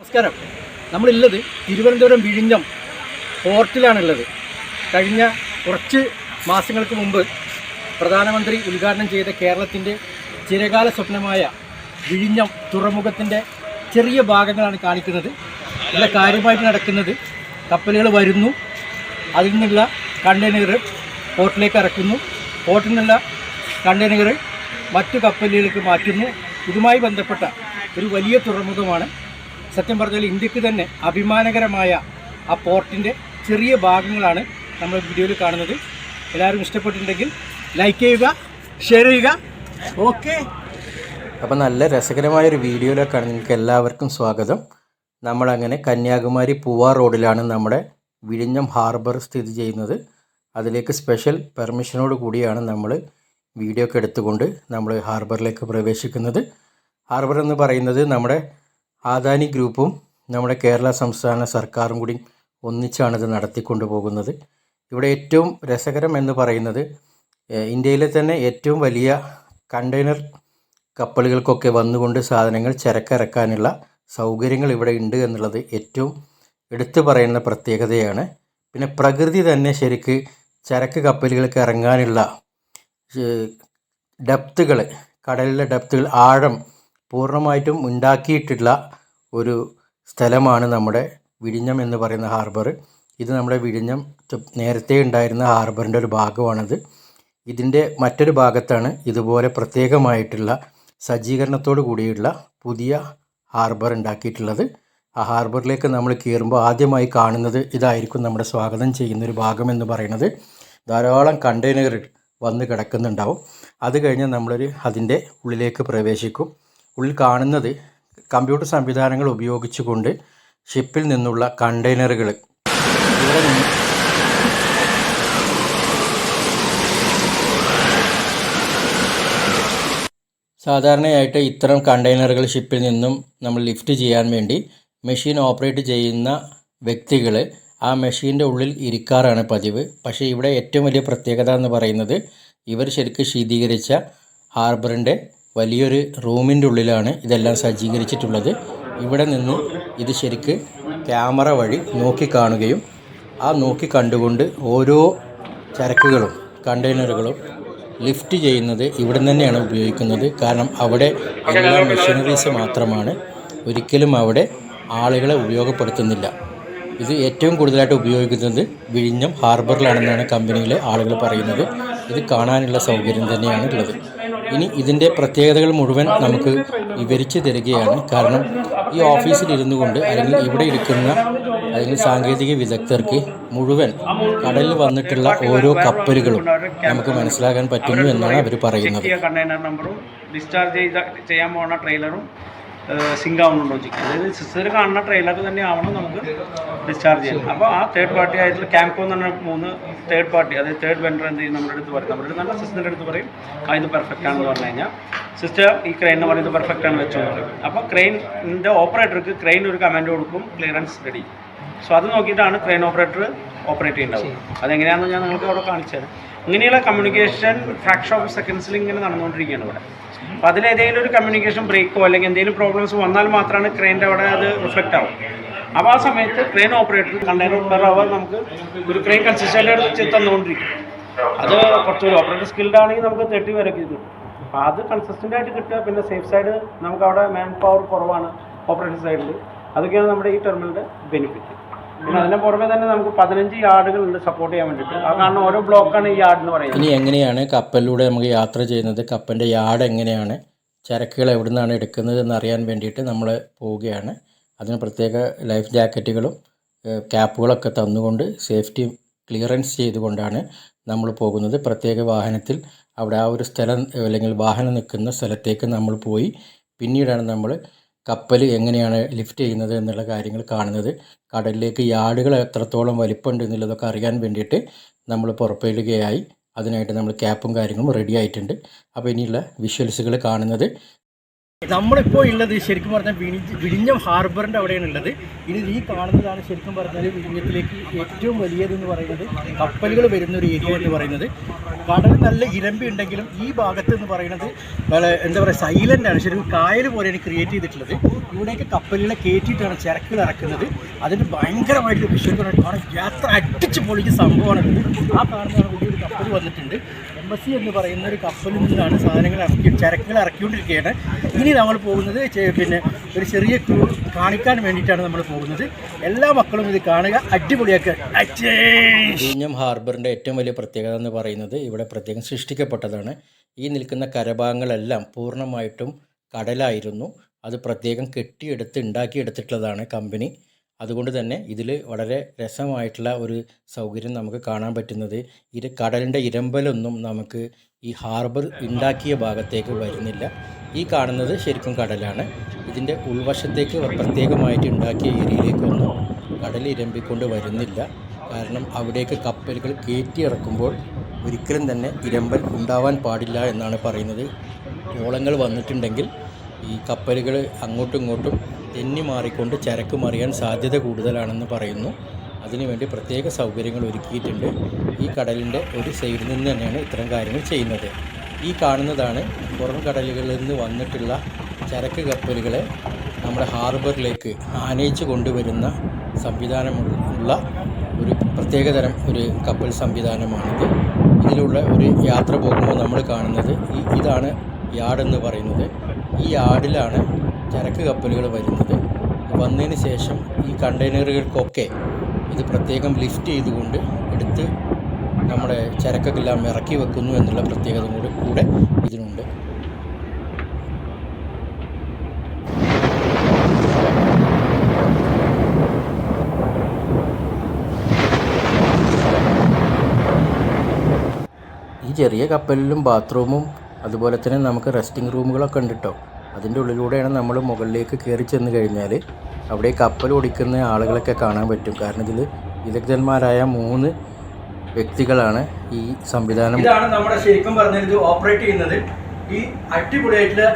നമസ്കാരം. നമ്മളുള്ളത് തിരുവനന്തപുരം വിഴിഞ്ഞം പോർട്ടിലാണുള്ളത്. കഴിഞ്ഞ കുറച്ച് മാസങ്ങൾക്ക് മുമ്പ് പ്രധാനമന്ത്രി ഉദ്ഘാടനം ചെയ്ത കേരളത്തിന്റെ ചിരകാല സ്വപ്നമായ വിഴിഞ്ഞം തുറമുഖത്തിന്റെ ചെറിയ ഭാഗങ്ങളാണ് കാണിക്കുന്നത്. ഇവിടെ കാര്യമായിട്ട് നടക്കുന്നത്. കപ്പലുകൾ വരുന്നു. അതിൽ നിന്നുള്ള കണ്ടെയ്നർ പോർട്ടിലേക്ക് ഇറക്കുന്നു. പോർട്ടിൽ നിന്നുള്ള കണ്ടെയ്നറ് മറ്റു കപ്പലുകളിലേക്ക് മാറ്റുന്നു. ഇതുമായി ബന്ധപ്പെട്ട ഒരു വലിയ തുറമുഖമാണ് സത്യം പറഞ്ഞാൽ ഇന്ത്യയ്ക്ക് തന്നെ അഭിമാനകരമായ ആ പോർട്ടിന്റെ ചെറിയ ഭാഗങ്ങളാണ് നമ്മൾ വീഡിയോയിൽ കാണുന്നത്. എല്ലാവരും ഇഷ്ടപ്പെട്ടിട്ടുണ്ടെങ്കിൽ ലൈക്ക് ചെയ്യുക ഷെയർ ചെയ്യുക. ഓക്കെ അപ്പോൾ നല്ല രസകരമായ ഒരു വീഡിയോയിലേക്കാണ് നിങ്ങൾക്ക് എല്ലാവർക്കും സ്വാഗതം. നമ്മളങ്ങനെ കന്യാകുമാരി പൂവാ റോഡിലാണ് നമ്മുടെ വിഴിഞ്ഞം ഹാർബർ സ്ഥിതി ചെയ്യുന്നത്. അതിലേക്ക് സ്പെഷ്യൽ പെർമിഷനോട് കൂടിയാണ് നമ്മൾ വീഡിയോ ഒക്കെ എടുത്തുകൊണ്ട് നമ്മൾ ഹാർബറിലേക്ക് പ്രവേശിക്കുന്നത്. ഹാർബർ എന്ന് പറയുന്നത് നമ്മുടെ ആദാനി ഗ്രൂപ്പും നമ്മുടെ കേരള സംസ്ഥാന സർക്കാരും കൂടി ഒന്നിച്ചാണ് ഇത് നടത്തിക്കൊണ്ടു പോകുന്നത്. ഇവിടെ ഏറ്റവും രസകരം എന്ന് പറയുന്നത് ഇന്ത്യയിലെ തന്നെ ഏറ്റവും വലിയ കണ്ടെയ്നർ കപ്പലുകൾക്കൊക്കെ വന്നുകൊണ്ട് സാധനങ്ങൾ ചരക്കിറക്കാനുള്ള സൗകര്യങ്ങൾ ഇവിടെ ഉണ്ട് എന്നുള്ളത് ഏറ്റവും എടുത്തു പറയുന്ന പ്രത്യേകതയാണ്. പിന്നെ പ്രകൃതി തന്നെ ശരിക്ക് ചരക്ക് കപ്പലുകൾക്ക് ഇറങ്ങാനുള്ള ഡെപ്തുകൾ കടലിലെ ഡെപ്തുകൾ ആഴം പൂർണമായിട്ടും ഉണ്ടാക്കിയിട്ടുള്ള ഒരു സ്ഥലമാണ് നമ്മുടെ വിഴിഞ്ഞം എന്ന് പറയുന്ന ഹാർബർ. ഇത് നമ്മുടെ വിഴിഞ്ഞം നേരത്തെ ഉണ്ടായിരുന്ന ഹാർബറിന്റെ ഒരു ഭാഗമാണത്. ഇതിന്റെ മറ്റൊരു ഭാഗത്താണ് ഇതുപോലെ പ്രത്യേകമായിട്ടുള്ള സജ്ജീകരണത്തോടു കൂടിയുള്ള പുതിയ ഹാർബർ ഉണ്ടാക്കിയിട്ടുള്ളത്. ആ ഹാർബറിലേക്ക് നമ്മൾ കയറുമ്പോൾ ആദ്യമായി കാണുന്നത് ഇതായിരിക്കും നമ്മുടെ സ്വാഗതം ചെയ്യുന്ന ഒരു ഭാഗം എന്ന് പറയുന്നത്. ധാരാളം കണ്ടെയ്നറുകൾ വന്ന് കിടക്കുന്നുണ്ടാവും. അത് കഴിഞ്ഞ് നമ്മളൊരു അതിന്റെ ഉള്ളിലേക്ക് പ്രവേശിക്കും. ഉള്ളിൽ കാണുന്നത് കമ്പ്യൂട്ടർ സംവിധാനങ്ങൾ ഉപയോഗിച്ചുകൊണ്ട് ഷിപ്പിൽ നിന്നുള്ള കണ്ടെയ്നറുകൾ. സാധാരണയായിട്ട് ഇത്തരം കണ്ടെയ്നറുകൾ ഷിപ്പിൽ നിന്നും നമ്മൾ ലിഫ്റ്റ് ചെയ്യാൻ വേണ്ടി മെഷീൻ ഓപ്പറേറ്റ് ചെയ്യുന്ന വ്യക്തികൾ ആ മെഷീന്റെ ഉള്ളിൽ ഇരിക്കാറാണ് പതിവ്. പക്ഷേ ഇവിടെ ഏറ്റവും വലിയ പ്രത്യേകത എന്ന് പറയുന്നത് ഇവർ ശരിക്കും ശീതീകരിച്ച ഹാർബറിന്റെ വലിയൊരു റൂമിന്റെ ഉള്ളിലാണ് ഇതെല്ലാം സജ്ജീകരിച്ചിട്ടുള്ളത്. ഇവിടെ നിന്ന് ഇത് ശരിക്ക് ക്യാമറ വഴി നോക്കിക്കാണുകയും ആ നോക്കി കണ്ടുകൊണ്ട് ഓരോ ചരക്കുകളും കണ്ടെയ്നറുകളും ലിഫ്റ്റ് ചെയ്യുന്നത് ഇവിടെ തന്നെയാണ് ഉപയോഗിക്കുന്നത്. കാരണം അവിടെ എല്ലാ മെഷീനറീസ് മാത്രമാണ്. ഒരിക്കലും അവിടെ ആളുകളെ ഉപയോഗപ്പെടുത്തുന്നില്ല. ഇത് ഏറ്റവും കൂടുതലായിട്ട് ഉപയോഗിക്കുന്നത് വിഴിഞ്ഞം ഹാർബറിലാണെന്നാണ് കമ്പനിയിലെ ആളുകൾ പറയുന്നത്. ഇത് കാണാനുള്ള സൗകര്യം തന്നെയാണ് ഉള്ളത് ഇനി ഇതിന്റെ പ്രത്യേകതകൾ മുഴുവൻ നമുക്ക് വിവരിച്ച് തരികയാണ്. കാരണം ഈ ഓഫീസിൽ ഇരുന്നു കൊണ്ട് അല്ലെങ്കിൽ ഇവിടെ ഇരിക്കുന്ന അല്ലെങ്കിൽ സാങ്കേതിക വിദഗ്ധർക്ക് മുഴുവൻ കടലിൽ വന്നിട്ടുള്ള ഓരോ കപ്പലുകളും നമുക്ക് മനസ്സിലാക്കാൻ പറ്റുന്നു എന്നാണ് അവർ പറയുന്നത്. ഡിസ്ചാർജ് ചെയ്യാൻ പോകുന്ന ട്രെയിലറും സിങ്ക് അതായത് സിസ്റ്റർ കാണുന്ന ട്രെയിലർ തന്നെ ആവണം നമുക്ക് ഡിസ്ചാർജ് ചെയ്യാൻ. അപ്പോൾ ആ തേർഡ് പാർട്ടി ആയിട്ടുള്ള ക്യാമ്പ് എന്ന് പറഞ്ഞ മൂന്ന് തേർഡ് പാർട്ടി അതായത് തേർഡ് വെണ്ടർ എന്ത് ചെയ്യും നമ്മുടെ അടുത്ത് പറയും. നമ്മുടെ അടുത്ത് നല്ല സിസ്റ്ററിന്റെ അടുത്ത് പറയും ആ ഇത് പെർഫെക്റ്റ് ആണെന്ന് പറഞ്ഞു കഴിഞ്ഞാൽ സിസ്റ്റർ ഈ ക്രെയിൻ എന്ന് പറയുന്നത് പെർഫെക്റ്റ് ആണ് വെച്ചു അപ്പോൾ ക്രെയിനിന്റെ ഓപ്പറേറ്റർക്ക് ക്രെയിൻ ഒരു കമാൻഡ് കൊടുക്കും ക്ലിയറൻസ് റെഡി സോ അത് നോക്കിയിട്ടാണ് ക്രെയിൻ ഓപ്പറേറ്റർ ഓപ്പറേറ്റ് ചെയ്യേണ്ടത് അതെങ്ങനെയാണെന്ന് ഞാൻ നിങ്ങൾക്ക് അവിടെ കാണിച്ചത് ഇങ്ങനെയുള്ള കമ്മ്യൂണിക്കേഷൻ ഫ്രാക്ഷൻ ഓഫ് സെക്കൻഡ്സിൽ ഇങ്ങനെ നടന്നുകൊണ്ടിരിക്കുകയാണ് ഇവിടെ. അപ്പോൾ അതിലേതെങ്കിലും ഒരു കമ്മ്യൂണിക്കേഷൻ ബ്രേക്കോ അല്ലെങ്കിൽ എന്തെങ്കിലും പ്രോബ്ലംസ് വന്നാൽ മാത്രമാണ് ക്രെയിന്റെ അവിടെ അത് റിഫ്ലക്റ്റ് ആവും അപ്പോൾ ആ സമയത്ത് crane operator container per hour നമുക്ക് ഒരു ക്രെയിൻ കൺസിസ്റ്റന്റ് തന്നുകൊണ്ടിരിക്കും. അത് കുറച്ചൊരു ഓപ്പറേറ്റർ സ്കിൽഡ് ആണെങ്കിൽ നമുക്ക് തേർട്ടി വരെ കിട്ടും. അപ്പോൾ അത് കൺസിസ്റ്റന്റ് ആയിട്ട് കിട്ടുക. പിന്നെ സേഫ് സൈഡ് നമുക്ക് അവിടെ മാൻ പവർ കുറവാണ് ഓപ്പറേറ്റർ സൈഡിൽ അതൊക്കെയാണ് നമ്മുടെ ഈ ടെർമിനലിന്റെ ബെനിഫിറ്റ് പിന്നെ അതിന് പുറമെ തന്നെ നമുക്ക് പതിനഞ്ച് യാർഡുകൾ ഉണ്ട് സപ്പോർട്ട് ചെയ്യാൻ വേണ്ടിയിട്ട്. ആ കാരണം ഓരോ ബ്ലോക്കാണ് ഈ യാർഡ് എന്ന് പറയുന്നത്. ഇനി എങ്ങനെയാണ് കപ്പലിലൂടെ നമുക്ക് യാത്ര ചെയ്യുന്നത്? കപ്പലിന്റെ യാർഡ് എങ്ങനെയാണ്? ചരക്കുകൾ എവിടെ നിന്നാണ് എടുക്കുന്നത് എന്നറിയാൻ വേണ്ടിയിട്ട് നമ്മൾ പോവുകയാണ്. അതിന് പ്രത്യേക ലൈഫ് ജാക്കറ്റുകളും ക്യാപ്പുകളൊക്കെ തന്നുകൊണ്ട് സേഫ്റ്റി ക്ലിയറൻസ് ചെയ്തുകൊണ്ടാണ് നമ്മൾ പോകുന്നത്. പ്രത്യേക വാഹനത്തിൽ അവിടെ ആ ഒരു സ്ഥലം അല്ലെങ്കിൽ വാഹനം നിൽക്കുന്ന സ്ഥലത്തേക്ക് നമ്മൾ പോയി. പിന്നീടാണ് നമ്മൾ കപ്പൽ എങ്ങനെയാണ് ലിഫ്റ്റ് ചെയ്യുന്നത് എന്നുള്ള കാര്യങ്ങൾ കാണുന്നത്. കടലിലേക്ക് യാർഡുകൾ എത്രത്തോളം വലിപ്പമുണ്ട് എന്നുള്ളതൊക്കെ അറിയാൻ വേണ്ടിയിട്ട് നമ്മൾ പുറപ്പെടുകയായി. അതിനായിട്ട് നമ്മൾ ക്യാപ്പും കാര്യങ്ങളും റെഡി ആയിട്ടുണ്ട്. അപ്പോൾ ഇനിയുള്ള വിഷ്വൽസുകൾ കാണുന്നത് നമ്മളിപ്പോൾ ഉള്ളത് ശരിക്കും പറഞ്ഞാൽ വിഴി വിഴിഞ്ഞം ഹാർബറിന്റെ അവിടെയാണ് ഉള്ളത്. ഇനി ഈ കാണുന്നതാണ് ശരിക്കും പറഞ്ഞാൽ വിഴിഞ്ഞത്തിലേക്ക് ഏറ്റവും വലിയതെന്ന് പറയുന്നത് കപ്പലുകൾ വരുന്ന ഒരു ഏരിയ എന്ന് പറയുന്നത്. കടൽ നല്ല ഇരമ്പി ഉണ്ടെങ്കിലും ഈ ഭാഗത്ത് എന്ന് പറയുന്നത് എന്താ പറയുക സൈലന്റ് ആണ്. ശരിക്കും കായൽ പോലെയാണ് ക്രിയേറ്റ് ചെയ്തിട്ടുള്ളത്. ഇവിടേക്ക് കപ്പലുകളെ കയറ്റിയിട്ടാണ് ചരക്കുകൾ ഇറക്കുന്നത്. അതിന് ഭയങ്കരമായിട്ട് വിഷയം കാരണം യാത്ര അടിച്ച് പൊളിച്ച സംഭവമാണ് ആ കാണുന്നതാണ് വലിയൊരു കപ്പൽ വന്നിട്ടുണ്ട്. എം എസ് സി എന്ന് പറയുന്ന ഒരു കപ്പലിൽ നിന്നാണ് സാധനങ്ങൾ ഇറക്കി ചരക്കുകൾ ഇറക്കിക്കൊണ്ടിരിക്കുകയാണ്. ഇനി നമ്മൾ പോകുന്നത് പിന്നെ ഒരു ചെറിയ ക്രൂ കാണിക്കാൻ വേണ്ടിയിട്ടാണ് നമ്മൾ പോകുന്നത്. എല്ലാ മക്കളും ഇത് കാണുക. അടിപൊളിയാക്കുക. വിഴിഞ്ഞം ഹാർബറിന്റെ ഏറ്റവും വലിയ പ്രത്യേകത എന്ന് പറയുന്നത് ഇവിടെ പ്രത്യേകം സൃഷ്ടിക്കപ്പെട്ടതാണ്. ഈ നിൽക്കുന്ന കരഭാഗങ്ങളെല്ലാം പൂർണമായിട്ടും കടലായിരുന്നു. അത് പ്രത്യേകം കെട്ടിയെടുത്ത് ഉണ്ടാക്കിയെടുത്തിട്ടുള്ളതാണ് കമ്പനി. അതുകൊണ്ട് തന്നെ ഇതിൽ വളരെ രസമായിട്ടുള്ള ഒരു സൗകര്യം നമുക്ക് കാണാൻ പറ്റുന്നത്. ഇര കടലിന്റെ ഇരമ്പലൊന്നും നമുക്ക് ഈ ഹാർബർ ഉണ്ടാക്കിയ ഭാഗത്തേക്ക് വരുന്നില്ല. ഈ കാണുന്നത് ശരിക്കും കടലാണ്. ഇതിന്റെ ഉൾവശത്തേക്ക് പ്രത്യേകമായിട്ട് ഉണ്ടാക്കിയ ഏരിയയിലേക്കൊന്നും കടൽ ഇരമ്പിക്കൊണ്ട് വരുന്നില്ല. കാരണം അവിടേക്ക് കപ്പലുകൾ കയറ്റി ഇറക്കുമ്പോൾ ഒരിക്കലും തന്നെ ഇരമ്പൽ ഉണ്ടാവാൻ പാടില്ല എന്നാണ് പറയുന്നത്. ഓളങ്ങൾ വന്നിട്ടുണ്ടെങ്കിൽ ഈ കപ്പലുകൾ അങ്ങോട്ടും ഇങ്ങോട്ടും തെന്നി മാറിക്കൊണ്ട് ചരക്ക് മറിയാൻ സാധ്യത കൂടുതലാണെന്ന് പറയുന്നു. അതിനുവേണ്ടി പ്രത്യേക സൗകര്യങ്ങൾ ഒരുക്കിയിട്ടുണ്ട്. ഈ കടലിന്റെ ഒരു സൈഡിൽ നിന്ന് തന്നെയാണ് ഇത്തരം കാര്യങ്ങൾ ചെയ്യുന്നത്. ഈ കാണുന്നതാണ് പുറം കടലുകളിൽ നിന്ന് വന്നിട്ടുള്ള ചരക്ക് കപ്പലുകളെ നമ്മുടെ ഹാർബറിലേക്ക് ആനയിച്ച് കൊണ്ടുവരുന്ന സംവിധാനമുള്ള ഒരു പ്രത്യേകതരം ഒരു കപ്പൽ സംവിധാനമാണിത്. ഇതിലുള്ള ഒരു യാത്ര പോകുമ്പോൾ നമ്മൾ കാണുന്നത് ഈ ഇതാണ് യാർഡെന്ന് പറയുന്നത്. ഈ യാർഡിലാണ് ചരക്ക് കപ്പലുകൾ വരുന്നത്. വന്നതിന് ശേഷം ഈ കണ്ടെയ്നറുകൾക്കൊക്കെ ഇത് പ്രത്യേകം ലിഫ്റ്റ് ചെയ്തുകൊണ്ട് എടുത്ത് നമ്മുടെ ചരക്കെല്ലാം ഇറക്കി വെക്കുന്നു എന്നുള്ള പ്രത്യേകത കൂടെ കൂടെ ഇതിനുണ്ട്. ഈ ചെറിയ കപ്പലിലും ബാത്റൂമും അതുപോലെ തന്നെ നമുക്ക് റെസ്റ്റിംഗ് റൂമുകളൊക്കെ ഉണ്ട് കേട്ടോ അതിന്റെ ഉള്ളിലൂടെയാണ് നമ്മൾ മുകളിലേക്ക് കയറി ചെന്ന് കഴിഞ്ഞാൽ അവിടെ കപ്പൽ ഓടിക്കുന്ന ആളുകളൊക്കെ കാണാൻ പറ്റും. കാരണം ഇതിൽ വിദഗ്ധന്മാരായ മൂന്ന് വ്യക്തികളാണ് ഈ സംവിധാനം ഇതാണ് നമ്മുടെ ശരിക്കും പറഞ്ഞാൽ ഇത് ഓപ്പറേറ്റ് ചെയ്യുന്നത്. ഈ അടിപൊളിയായിട്ടുള്ള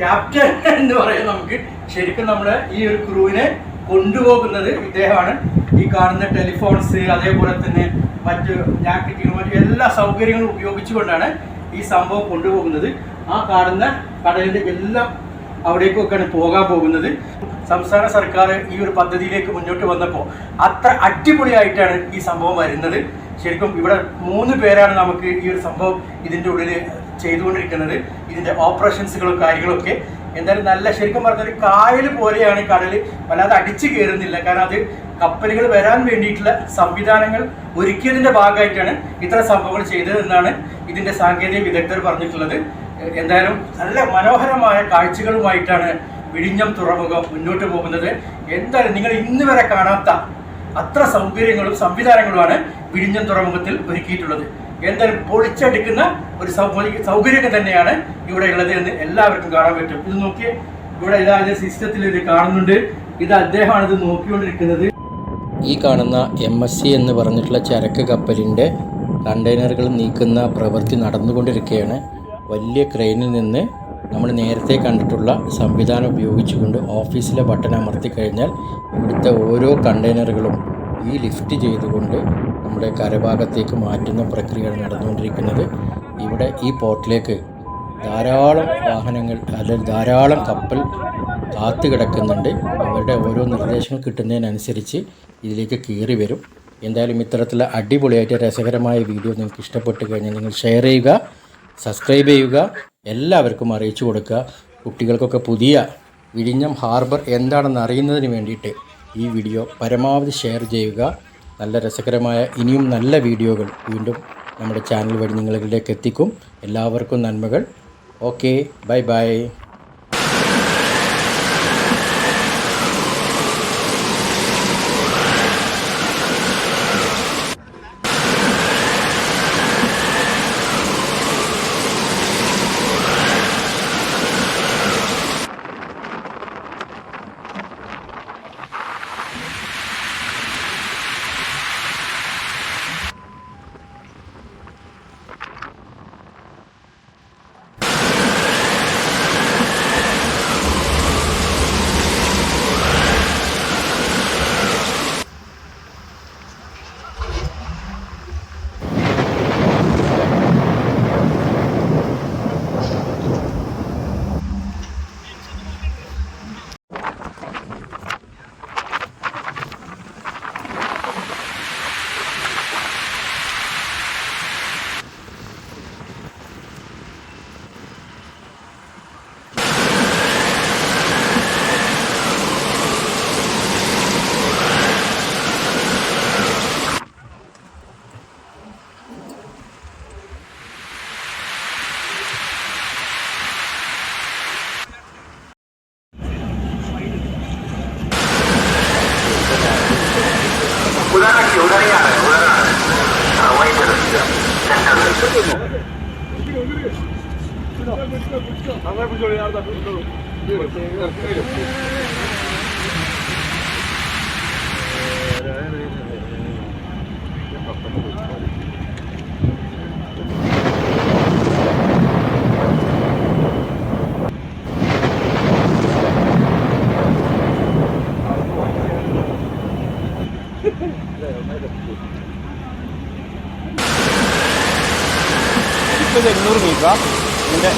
ക്യാപ്റ്റൻ എന്ന് പറയുന്നത് നമുക്ക്. ശരിക്കും നമ്മുടെ ഈ ഒരു ക്രൂവിനെ കൊണ്ടുപോകുന്നത് ഇദ്ദേഹമാണ്. ഈ കാണുന്ന ടെലിഫോൺസ് അതേപോലെ തന്നെ മറ്റ് ജാക്കറ്റുകൾ മറ്റു എല്ലാ സൗകര്യങ്ങളും ഉപയോഗിച്ചുകൊണ്ടാണ് ഈ സംഭവം കൊണ്ടുപോകുന്നത്. ആ കാണുന്ന കടലിന്റെ എല്ലാം അവിടേക്കൊക്കെയാണ് പോകാൻ പോകുന്നത്. സംസ്ഥാന സർക്കാർ ഈ ഒരു പദ്ധതിയിലേക്ക് മുന്നോട്ട് വന്നപ്പോൾ അത്ര അടിപൊളിയായിട്ടാണ് ഈ സംഭവം വരുന്നത്. ശരിക്കും ഇവിടെ മൂന്ന് പേരാണ് നമുക്ക് ഈ ഒരു സംഭവം ഇതിന്റെ ഉള്ളിൽ ചെയ്തുകൊണ്ടിരിക്കുന്നത്. ഇതിന്റെ ഓപ്പറേഷൻസുകളും കാര്യങ്ങളൊക്കെ. എന്തായാലും നല്ല ശരിക്കും പറഞ്ഞാൽ കായൽ പോലെയാണ് കടൽ വല്ലാതെ അടിച്ചു കയറുന്നില്ല. കാരണം അത് കപ്പലുകൾ വരാൻ വേണ്ടിയിട്ടുള്ള സംവിധാനങ്ങൾ ഒരുക്കിയതിന്റെ ഭാഗമായിട്ടാണ് ഇത്തരം സംഭവങ്ങൾ ചെയ്തതെന്നാണ് ഇതിന്റെ സാങ്കേതിക വിദഗ്ധർ പറഞ്ഞിട്ടുള്ളത്. എന്തായാലും നല്ല മനോഹരമായ കാഴ്ചകളുമായിട്ടാണ് വിഴിഞ്ഞം തുറമുഖം മുന്നോട്ട് പോകുന്നത്. എന്തായാലും നിങ്ങൾ ഇന്ന് വരെ കാണാത്ത അത്ര സൗകര്യങ്ങളും സംവിധാനങ്ങളുമാണ് വിഴിഞ്ഞം തുറമുഖത്തിൽ ഒരുക്കിയിട്ടുള്ളത്. എന്തായാലും പൊളിച്ചെടുക്കുന്ന ഒരു സൗകര്യം തന്നെയാണ് ഇവിടെ ഉള്ളത് എന്ന് എല്ലാവർക്കും കാണാൻ പറ്റും. ഇത് നോക്കി ഇവിടെ ഇത് സിസ്റ്റത്തിൽ ഇത് കാണുന്നുണ്ട്. ഇത് അദ്ദേഹമാണ് ഇത് നോക്കിക്കൊണ്ടിരിക്കുന്നത്. ഈ കാണുന്ന എം എസ് സി എന്ന് പറഞ്ഞിട്ടുള്ള ചരക്ക് കപ്പലിന്റെ കണ്ടെയ്നറുകൾ നീക്കുന്ന പ്രവൃത്തി നടന്നുകൊണ്ടിരിക്കുകയാണ്. വലിയ ക്രെയിനിൽ നിന്ന് നമ്മൾ നേരത്തെ കണ്ടിട്ടുള്ള സംവിധാനം ഉപയോഗിച്ചുകൊണ്ട് ഓഫീസിലെ ബട്ടൺ അമർത്തി കഴിഞ്ഞാൽ ഇവിടുത്തെ ഓരോ കണ്ടെയ്നറുകളും ഈ ലിഫ്റ്റ് ചെയ്തുകൊണ്ട് നമ്മുടെ കരഭാഗത്തേക്ക് മാറ്റുന്ന പ്രക്രിയയാണ് നടന്നുകൊണ്ടിരിക്കുന്നത്. ഇവിടെ ഈ പോർട്ടിലേക്ക് ധാരാളം വാഹനങ്ങൾ അല്ലെങ്കിൽ ധാരാളം കപ്പൽ കാത്തു കിടക്കുന്നുണ്ട്. അവരുടെ ഓരോ നിർദ്ദേശങ്ങൾ കിട്ടുന്നതിനനുസരിച്ച് ഇതിലേക്ക് കയറി വരും. എന്തായാലും ഇത്തരത്തിലുള്ള അടിപൊളിയായിട്ട് രസകരമായ വീഡിയോ നിങ്ങൾക്ക് ഇഷ്ടപ്പെട്ടു കഴിഞ്ഞാൽ നിങ്ങൾ ഷെയർ ചെയ്യുക. സബ്സ്ക്രൈബ് ചെയ്യുക എല്ലാവർക്കും അറിയിച്ചു കൊടുക്കുക. കുട്ടികൾക്കൊക്കെ പുതിയ വിഴിഞ്ഞം ഹാർബർ എന്താണെന്ന് അറിയുന്നതിന് വേണ്ടിയിട്ട് ഈ വീഡിയോ പരമാവധി ഷെയർ ചെയ്യുക. നല്ല രസകരമായ ഇനിയും നല്ല വീഡിയോകൾ വീണ്ടും നമ്മുടെ ചാനൽ വഴി നിങ്ങളിലേക്ക് എത്തിക്കും. എല്ലാവർക്കും നന്മകൾ. Okay bye bye. ഇപ്പോൾ എണ്ണൂറ് മീറ്റർ ഇതിന്റെ